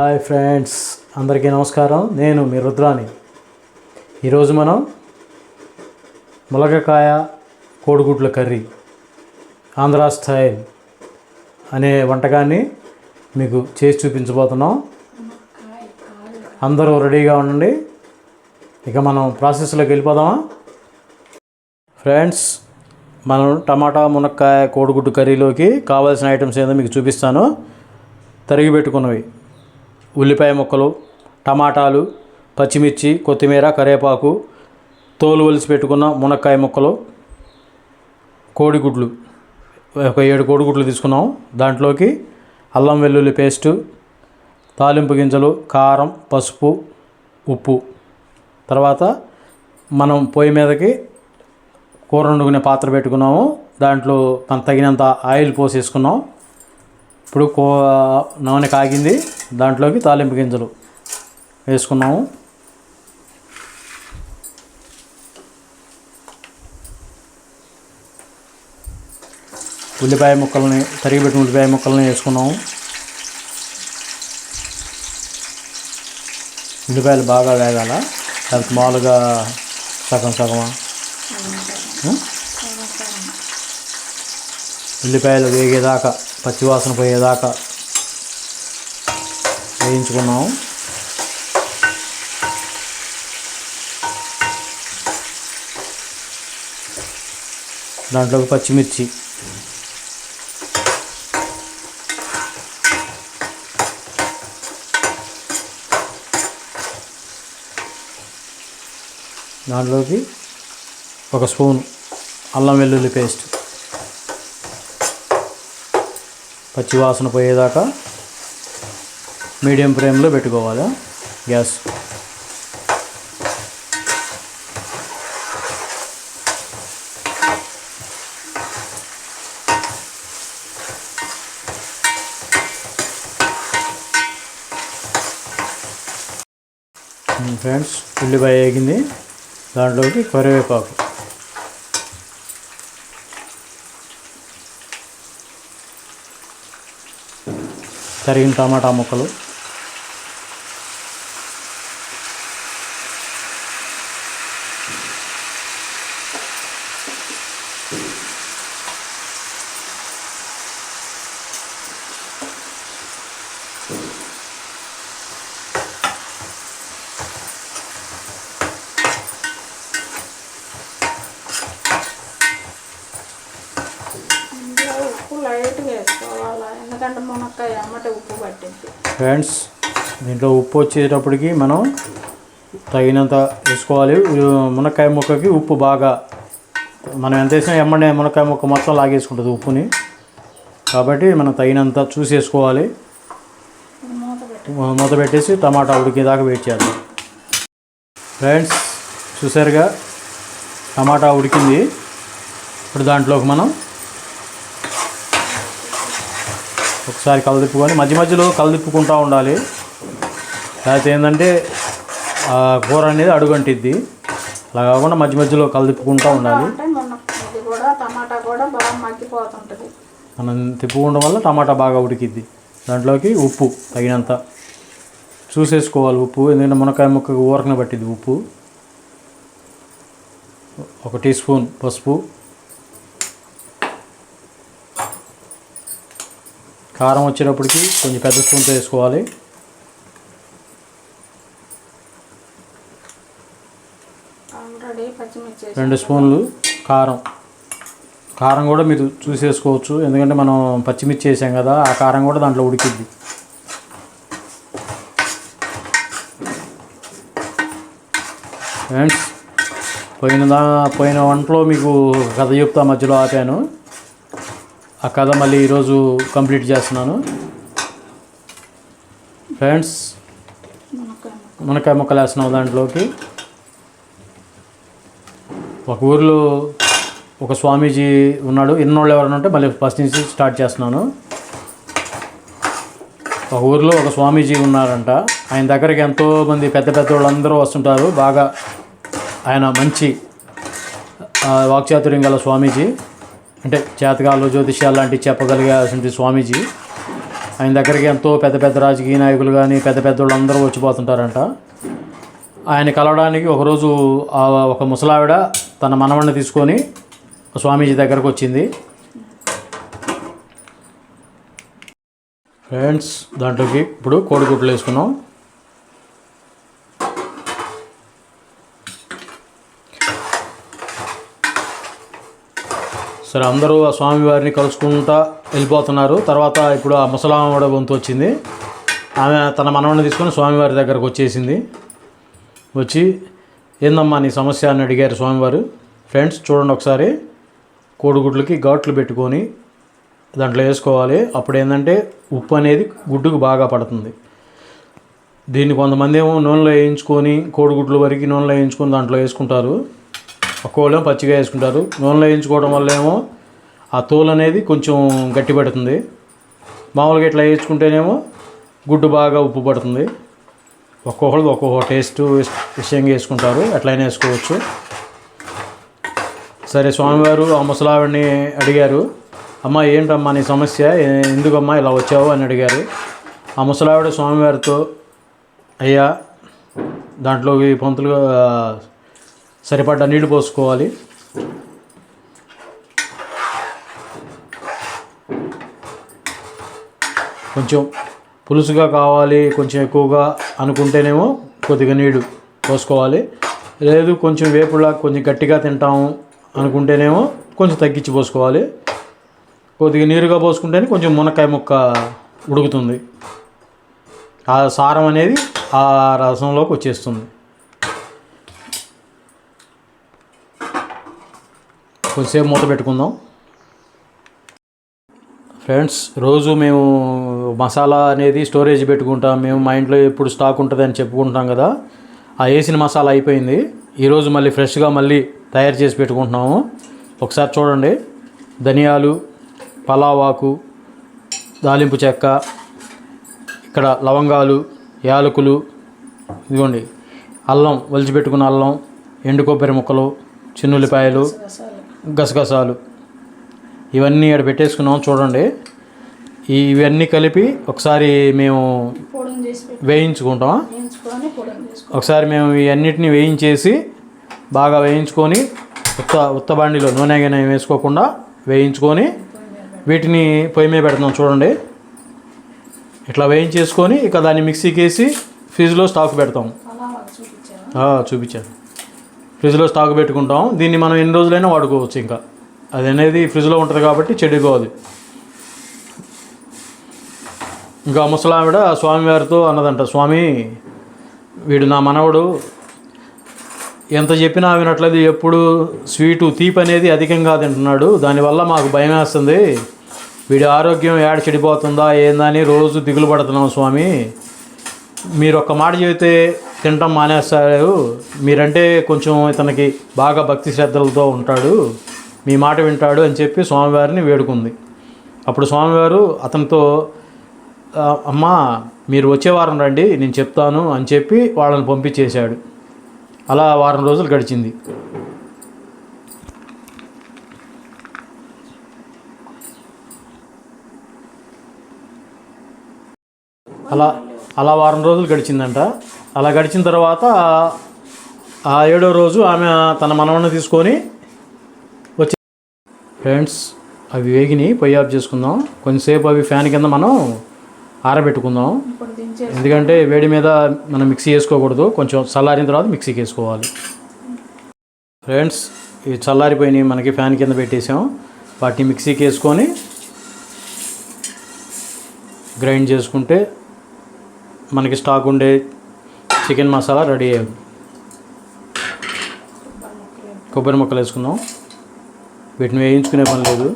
Hi friends అందరికీ నమస్కారం. నేను మీ రుద్రాని ఈరోజు మనం ములగకాయ కోడిగుడ్ల కర్రీ ఆంధ్ర స్టైల్ అనే వంటకాన్ని మీకు చేసి చూపించబోతున్నాం. అందరూ రెడీగా ఉండండి. ఇక మనం ప్రాసెస్లోకి వెళ్ళిపోదామా? ఫ్రెండ్స్ మనం టమాటా మునక్కాయ కోడిగుడ్డు కర్రీలోకి కావాల్సిన ఐటమ్స్ ఏదో మీకు చూపిస్తాను. తరిగి పెట్టుకున్నవి. ఉల్లిపాయ ముక్కలు టమాటాలు పచ్చిమిర్చి కొత్తిమీర కరివేపాకు తోలు ఒలిసి పెట్టుకున్న మునక్కాయ ముక్కలు కోడిగుడ్లు. ఒక ఏడు కోడిగుడ్లు తీసుకున్నాం. దాంట్లోకి అల్లం వెల్లుల్లి పేస్టు తాలింపు గింజలు కారం పసుపు ఉప్పు. తర్వాత మనం పొయ్యి మీదకి కూర వండుకునే పాత్ర పెట్టుకున్నాము. దాంట్లో మనం తగినంత ఆయిల్ పోసేసుకున్నాం. ఇప్పుడు కో నూనె కాగింది. దాంట్లోకి తాలింపు గింజలు వేసుకున్నాము. ఉల్లిపాయ ముక్కల్ని తరిగి పెట్టిన ఉల్లిపాయ ముక్కల్ని వేసుకున్నాము. ఉల్లిపాయలు బాగా వేగాల దానికి మామూలుగా సగం సగమా? ఉల్లిపాయలు వేగేదాకా పచ్చివాసన పోయేదాకా వేయించుకున్నాము దాంట్లోకి పచ్చిమిర్చి. దాంట్లోకి ఒక స్పూన్ అల్లం వెల్లుల్లి పేస్ట్. పచ్చివాసన పోయేదాకా మీడియం ఫ్లేమ్లో పెట్టుకోవాలి? గ్యాస్. ఫ్రెండ్స్ ఉల్లిపాయ వేగింది దాంట్లోకి కరివేపాకు. తరిగిన టమాటా ముక్కలు ఇందులో ఉప్పు లైట్గా వేసుకోవాలి ఎందుకంటే మునక్కాయ అమ్మటే ఉప్పు పట్టింది. ఫ్రెండ్స్ దీంట్లో ఉప్పు వచ్చేటప్పటికి మనం తగినంత వేసుకోవాలి. మునక్కాయ ముక్కకి ఉప్పు బాగా మనం ఎంత వేసినా ఎమ్మడే మునక్కాయ ముక్క మొత్తం లాగేసుకుంటుంది ఉప్పుని. కాబట్టి మనం తగినంత చూసి వేసుకోవాలి. మూత పెట్టి మూత పెట్టేసి టమాటా ఉడికేదాకా వెయిట్ చేద్దాం. ఫ్రెండ్స్ చూసారుగా? టమాటా ఉడికింది. ఇప్పుడు దాంట్లోకి మనం ఒకసారి కలదిప్పుకొని మధ్య మధ్యలో కలదిప్పుకుంటూ ఉండాలి. లేకపోతే ఏంటంటే ఆ కూర అనేది అడుగంటిద్ది. అలా కాకుండా మధ్య మధ్యలో కలదిప్పుకుంటూ ఉండాలి. టమాటా కూడా బాగా మగ్గిపోతుంటుంది. మనం తిప్పుకోవడం వల్ల టమాటా బాగా ఉడికిద్ది. దాంట్లోకి ఉప్పు తగినంత. చూసేసుకోవాలి ఉప్పు. ఎందుకంటే మునక్కాయ ముక్కకు ఊరకన పట్టింది ఉప్పు. ఒక టీ స్పూన్ పసుపు. కారం వచ్చేటప్పటికి కొంచెం పెద్ద స్పూన్తో వేసుకోవాలి. రెండు స్పూన్లు కారం. కారం కూడా మీరు చూసేసుకోవచ్చు. ఎందుకంటే మనం పచ్చిమిర్చి వేసాం కదా ఆ కారం కూడా దాంట్లో ఉడికిద్ది. ఫ్రెండ్స్ పోయిన దా పోయిన వంటలో మీకు కథ చెప్తా మధ్యలో ఆపాను. ఆ కథ మళ్ళీ ఈరోజు కంప్లీట్ చేస్తున్నాను. ఫ్రెండ్స్ మునక్కాయ ముక్కలు వేస్తున్నాం దాంట్లోకి. ఒక ఊరిలో ఒక స్వామీజీ ఉన్నాడు. ఎన్నోళ్ళు ఎవరైనా ఉంటే మళ్ళీ ఫస్ట్ నుంచి స్టార్ట్ చేస్తున్నాను. ఒక ఊరిలో ఒక స్వామీజీ ఉన్నారంట. ఆయన దగ్గరికి ఎంతోమంది పెద్ద పెద్ద వాళ్ళందరూ వస్తుంటారు. బాగా ఆయన మంచి వాక్చాతుర్యం గల స్వామీజీ. అంటే జాతకాలు జ్యోతిష్యాలు లాంటివి చెప్పగలిగేటువంటి స్వామీజీ. ఆయన దగ్గరికి ఎంతో పెద్ద పెద్ద రాజకీయ నాయకులు కానీ పెద్ద పెద్ద వాళ్ళందరూ వచ్చిపోతుంటారంట ఆయన కలవడానికి ఒకరోజు ఆ ఒక ముసలావిడ తన మనవణ్ణి తీసుకొని స్వామీజీ దగ్గరకు వచ్చింది. ఫ్రెండ్స్ దాంట్లోకి ఇప్పుడు కోడిగుడ్లు వేసుకున్నాం. సరే అందరూ ఆ స్వామివారిని కలుసుకుంటా వెళ్ళిపోతున్నారు. తర్వాత ఇప్పుడు ఆ ముసలావిడ వంతు వచ్చింది. ఆమె తన మనవడిని తీసుకొని స్వామివారి దగ్గరకు వచ్చేసింది. వచ్చి ఏందమ్మా నీ సమస్య? అని అడిగారు స్వామివారు. ఫ్రెండ్స్ చూడండి ఒకసారి. కోడిగుడ్లకి ఘాట్లు పెట్టుకొని దాంట్లో వేసుకోవాలి. అప్పుడు ఏంటంటే ఉప్పు అనేది గుడ్డుకు బాగా పడుతుంది. దీన్ని కొంతమంది ఏమో నూనెలో వేయించుకొని కోడిగుడ్ల వరకు నూనెలో వేయించుకొని దాంట్లో వేసుకుంటారు. ఒక్కోళ్ళేమో పచ్చిగా వేసుకుంటారు. నూనెలో వేయించుకోవడం వల్ల ఏమో ఆ తోలు అనేది కొంచెం గట్టి పడుతుంది మామూలుగా ఇట్లా వేయించుకుంటేనేమో గుడ్డు బాగా ఉప్పు పడుతుంది. ఒక్కొక్కళ్ళు ఒక్కొక్క టేస్ట్ విషయంగా వేసుకుంటారు. ఎట్లయినా వేసుకోవచ్చు. సరే స్వామివారు ఆ ముసలావిడిని అడిగారు. అమ్మ ఏంటమ్మా నీ సమస్య? ఎందుకమ్మా ఇలా వచ్చావు? అని అడిగారు. ఆ ముసలావిడ స్వామివారితో అయ్యా దాంట్లో ఈ పంతులుగా సరిపడ్డ నీళ్ళు పోసుకోవాలి. కొంచెం పులుసుగా కావాలి కొంచెం ఎక్కువగా అనుకుంటేనేమో కొద్దిగా నీళ్ళు పోసుకోవాలి. లేదు కొంచెం వేపులా కొంచెం గట్టిగా తింటాము అనుకుంటేనేమో కొంచెం తగ్గించి పోసుకోవాలి. కొద్దిగా నీరుగా పోసుకుంటేనే కొంచెం మునక్కాయ ముక్క ఉడుకుతుంది. ఆ సారం అనేది ఆ రసంలోకి వచ్చేస్తుంది. కొద్దిసేపు మూత పెట్టుకుందాం. ఫ్రెండ్స్ రోజు మేము మసాలా అనేది స్టోరేజ్ పెట్టుకుంటాం. మేము మా ఇంట్లో ఎప్పుడు స్టాక్ ఉంటుంది అని చెప్పుకుంటాం కదా. ఆ వేసిన మసాలా అయిపోయింది. ఈరోజు మళ్ళీ ఫ్రెష్గా మళ్ళీ తయారు చేసి పెట్టుకుంటున్నాము. ఒకసారి చూడండి. ధనియాలు పలావాకు దాలింపు చెక్క ఇక్కడ లవంగాలు యాలకులు ఇదిగోండి. అల్లం ఒలిచిపెట్టుకున్న అల్లం ఎండు కొబ్బరి ముక్కలు చిన్నుల్లిపాయలు గసగసాలు. ఇవన్నీ ఇక్కడ పెట్టేసుకున్నాం చూడండి. ఇవన్నీ కలిపి ఒకసారి మేము వేయించుకుంటాం. ఒకసారి మేము ఇవన్నిటిని వేయించేసి బాగా వేయించుకొని ఉత్త ఉత్త బండిలో నూనె గినె వేసుకోకుండా వేయించుకొని వీటిని పొయ్యి మీద పెడతాం చూడండి. ఇట్లా వేయించేసుకొని ఇక దాన్ని మిక్సీకి వేసి ఫ్రిడ్జ్లో స్టాక్ పెడతాం. చూపించాను. ఫ్రిడ్జ్లో స్టాక్ పెట్టుకుంటాం. దీన్ని మనం ఎన్ని రోజులైనా వాడుకోవచ్చు ఇంకా. అది అనేది ఫ్రిడ్జ్లో ఉంటుంది కాబట్టి చెడిపోదు ఇంకా ముసలావిడ స్వామివారితో అన్నదంట స్వామి వీడు నా మనవడు. ఎంత చెప్పినా వినట్లేదు ఎప్పుడు స్వీటు తీపి అనేది అధికంగా తింటున్నాడు దానివల్ల మాకు భయం వేస్తుంది వీడి ఆరోగ్యం ఏడ చెడిపోతుందా ఏందని రోజు దిగులు పడుతున్నాం స్వామి. మీరు ఒక్క మాట చెబితే తినటం మానేస్తారు మీరంటే కొంచెం ఇతనికి బాగా భక్తి శ్రద్ధలతో ఉంటాడు. మీ మాట వింటాడు అని చెప్పి స్వామివారిని వేడుకుంది. అప్పుడు స్వామివారు అతనితో అమ్మా మీరు వచ్చే వారం రండి నేను చెప్తాను అని చెప్పి వాళ్ళని పంపించేశాడు. అలా వారం రోజులు గడిచింది. అలా అలా వారం రోజులు గడిచిందంట. అలా గడిచిన తర్వాత ఆ ఏడో రోజు ఆమె తన మనవన్ని తీసుకొని వచ్చి ఫ్రెండ్స్ అవి వేగిని పొయ్యి ఆఫ్ చేసుకుందాం. కొంచెంసేపు అవి ఫ్యాన్ కింద మనం ఆరబెట్టుకుందాం. ఎందుకంటే వేడి మీద మనం మిక్సీ వేసుకోకూడదు కొంచెం చల్లారిన తర్వాత మిక్సీకి వేసుకోవాలి. ఫ్రెండ్స్ ఇవి చల్లారిపోయినాయి మనకి ఫ్యాన్ కింద పెట్టేసాం. వాటిని మిక్సీకి వేసుకొని గ్రైండ్ చేసుకుంటే మనకి స్టాక్ ఉండే చికెన్ మసాలా రెడీ అయ్యింది కొబ్బరి ముక్కలు వేసుకుందాం. వీటిని వేయించుకునే పని లేదు.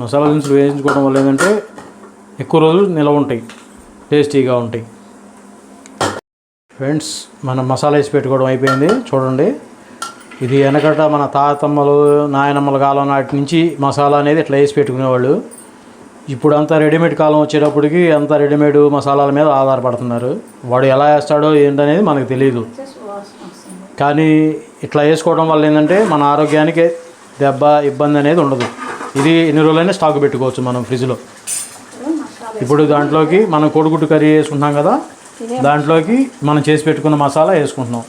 మసాలా దినుసులు వేయించుకోవడం వల్ల ఏంటంటే ఎక్కువ రోజులు నిలవ ఉంటాయి టేస్టీగా ఉంటాయి. ఫ్రెండ్స్ మనం మసాలా వేసి పెట్టుకోవడం అయిపోయింది. చూడండి ఇది వెనకట మన తాతమ్మలు నాయనమ్మల కాలం నాటి నుంచి మసాలా అనేది ఇట్లా వేసి పెట్టుకునేవాళ్ళు. ఇప్పుడు అంతా రెడీమేడ్ కాలం వచ్చేటప్పటికి అంతా రెడీమేడ్ మసాలాల మీద ఆధారపడుతున్నారు. వాడు ఎలా వేస్తాడో ఏంటనేది మనకు తెలియదు కానీ ఇట్లా వేసుకోవడం వల్ల ఏంటంటే మన ఆరోగ్యానికి దెబ్బ ఇబ్బంది అనేది ఉండదు. ఇది ఎన్ని రోజులైనా స్టాక్ పెట్టుకోవచ్చు మనం ఫ్రిడ్జ్లో. ఇప్పుడు దాంట్లోకి మనం కోడిగుడ్డు కర్రీ వేసుకుంటున్నాం కదా దాంట్లోకి మనం చేసి పెట్టుకున్న మసాలా వేసుకుంటున్నాం.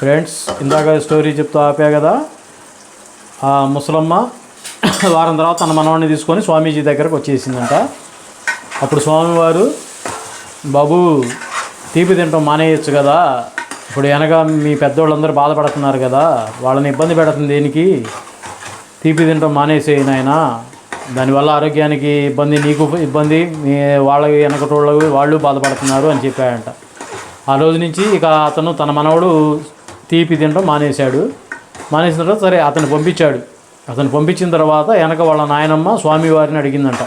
ఫ్రెండ్స్ ఇందాక స్టోరీ చెప్తూ ఆపా కదా ఆ ముసలమ్మ వారం తర్వాత తన మనవాడిని తీసుకొని స్వామీజీ దగ్గరకు వచ్చేసిందంట. అప్పుడు స్వామివారు బాబు తీపి తినటం మానేయచ్చు కదా. ఇప్పుడు వెనక మీ పెద్దోళ్ళందరూ బాధపడుతున్నారు కదా. వాళ్ళని ఇబ్బంది పెడుతుంది దేనికి? తీపి తినటం మానేసేయి నాయన. దానివల్ల ఆరోగ్యానికి ఇబ్బంది నీకు ఇబ్బంది మీ వాళ్ళ వెనకటోళ్ళు వాళ్ళు బాధపడుతున్నారు అని చెప్పాడంట ఆ రోజు నుంచి ఇక అతను తన మనవడు తీపి తినడం మానేశాడు. మానేసిన తర్వాత సరే అతను పంపించాడు. అతను పంపించిన తర్వాత వెనక వాళ్ళ నాయనమ్మ స్వామివారిని అడిగిందంట.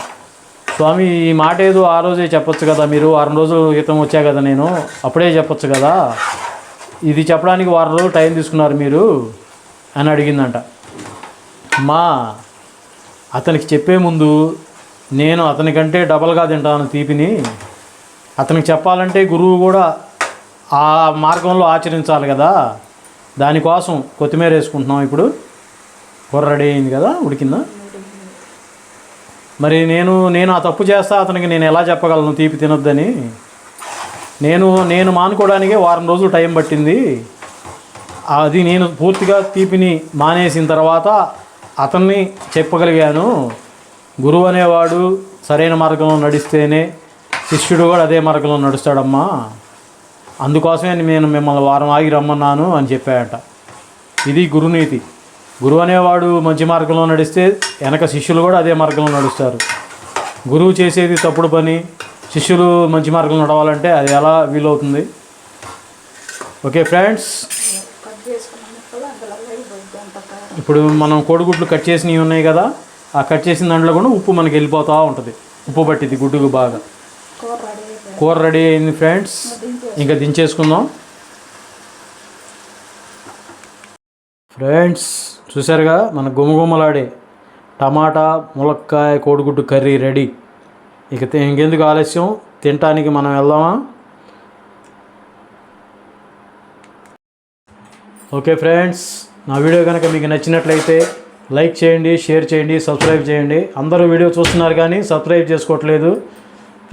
స్వామి ఈ మాట ఏదో ఆ రోజే చెప్పొచ్చు కదా మీరు? వారం రోజుల క్రితం వచ్చా కదా నేను? అప్పుడే చెప్పొచ్చు కదా? ఇది చెప్పడానికి వారం రోజులు టైం తీసుకున్నారు మీరు? అని అడిగిందంట. మా అతనికి చెప్పే ముందు నేను అతనికంటే డబల్గా తింటాను తీపిని. అతనికి చెప్పాలంటే గురువు కూడా ఆ మార్గంలో ఆచరించాలి కదా? దానికోసం కొత్తిమీర వేసుకుంటున్నాం ఇప్పుడు. కూర రెడీ అయింది కదా ఉడికిందా? మరి నేను నేను ఆ తప్పు చేస్తా అతనికి నేను ఎలా చెప్పగలను? తీపి తినొద్దని. నేను నేను మానుకోవడానికే వారం రోజులు టైం పట్టింది. అది నేను పూర్తిగా తీపిని మానేసిన తర్వాత అతన్ని చెప్పగలిగాను. గురువు అనేవాడు సరైన మార్గంలో నడిస్తేనే శిష్యుడు కూడా అదే మార్గంలో నడుస్తాడమ్మా. అందుకోసమే నేను మిమ్మల్ని వారం ఆగి రమ్మన్నాను అని చెప్పాడట. ఇది గురునీతి. గురువు అనేవాడు మంచి మార్గంలో నడిస్తే వెనక శిష్యులు కూడా అదే మార్గంలో నడుస్తారు. గురువు చేసేది తప్పుడు పని శిష్యులు మంచి మార్గంలో నడవాలంటే అది ఎలా వీలవుతుంది? Okay friends. ఇప్పుడు మనం కోడిగుడ్లు కట్ చేసినవి ఉన్నాయి కదా ఆ కట్ చేసిన దాంట్లో కూడా ఉప్పు మనకి వెళ్ళిపోతూ ఉంటుంది. ఉప్పు పట్టింది గుడ్డుకు బాగా. కూర రెడీ అయింది ఫ్రెండ్స్. ఇంకా దించేసుకుందాం. ఫ్రెండ్స్ చూసారుగా మన గుమగుమలాడే టమాటా ములక్కాయ కోడిగుడ్డు కర్రీ రెడీ. ఇక ఇంకెందుకు ఆలస్యం? తినటానికి మనం వెళ్దామా? ఓకే ఫ్రెండ్స్ నా వీడియో కనుక మీకు నచ్చినట్లయితే లైక్ చేయండి షేర్ చేయండి సబ్స్క్రైబ్ చేయండి. అందరూ వీడియో చూస్తున్నారు కానీ సబ్స్క్రైబ్ చేసుకోవట్లేదు.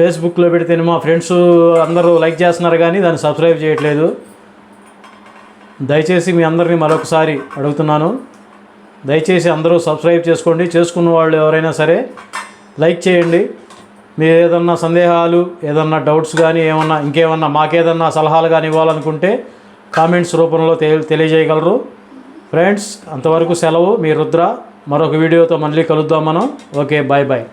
ఫేస్బుక్లో పెడితేనే మా ఫ్రెండ్స్ అందరూ లైక్ చేస్తున్నారు కానీ దాన్ని సబ్స్క్రైబ్ చేయట్లేదు. దయచేసి మీ అందరినీ మరొకసారి అడుగుతున్నాను. దయచేసి అందరూ సబ్స్క్రైబ్ చేసుకోండి. చేసుకున్న వాళ్ళు ఎవరైనా సరే లైక్ చేయండి. మీరు ఏదన్నా సందేహాలు ఏదన్నా డౌట్స్ కానీ ఏమన్నా ఇంకేమన్నా మాకేదన్నా సలహాలు కానీ ఇవ్వాలనుకుంటే కామెంట్స్ రూపంలో తెలి తెలియజేయగలరు. ఫ్రెండ్స్ అంతవరకు సెలవు. మీ రుద్ర మరొక వీడియోతో మళ్ళీ కలుద్దాం మనం. Okay bye bye.